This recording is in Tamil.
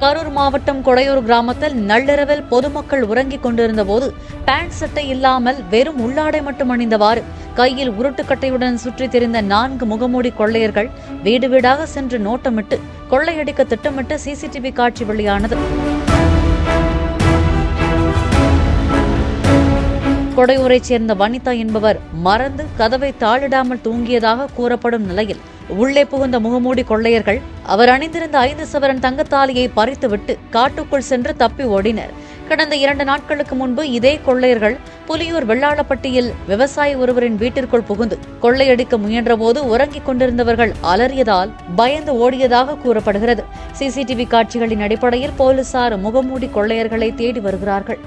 கரூர் மாவட்டம் கொடையூர் கிராமத்தில் நள்ளிரவில் பொதுமக்கள் உறங்கிக் கொண்டிருந்த போது பேண்ட் சட்டை இல்லாமல் வெறும் உள்ளாடை மட்டும் அணிந்தவாறு கையில் உருட்டுக்கட்டையுடன் சுற்றி திரிந்த நான்கு முகமூடி கொள்ளையர்கள் வீடு வீடாக சென்று நோட்டமிட்டு கொள்ளையடிக்க திட்டமிட்டு சிசிடிவி காட்சி வெளியானது. கொடையூரைச் சேர்ந்த வனிதா என்பவர் மறந்து கதவை தாளிடாமல் தூங்கியதாக கூறப்படும் நிலையில் உள்ளே புகுந்த முகமூடி கொள்ளையர்கள் அவர் அணிந்திருந்த ஐந்து சவரன் தங்கத்தாலியை பறித்துவிட்டு காட்டுக்குள் சென்று தப்பி ஓடினர். கடந்த இரண்டு நாட்களுக்கு முன்பு இதே கொள்ளையர்கள் புலியூர் வெள்ளாளப்பட்டியில் விவசாயி ஒருவரின் வீட்டிற்குள் புகுந்து கொள்ளையடிக்க முயன்றபோது உறங்கிக் கொண்டிருந்தவர்கள் அலறியதால் பயந்து ஓடியதாக கூறப்படுகிறது. சிசிடிவி காட்சிகளின் அடிப்படையில் போலீசார் முகமூடி கொள்ளையர்களை தேடி வருகிறார்கள்.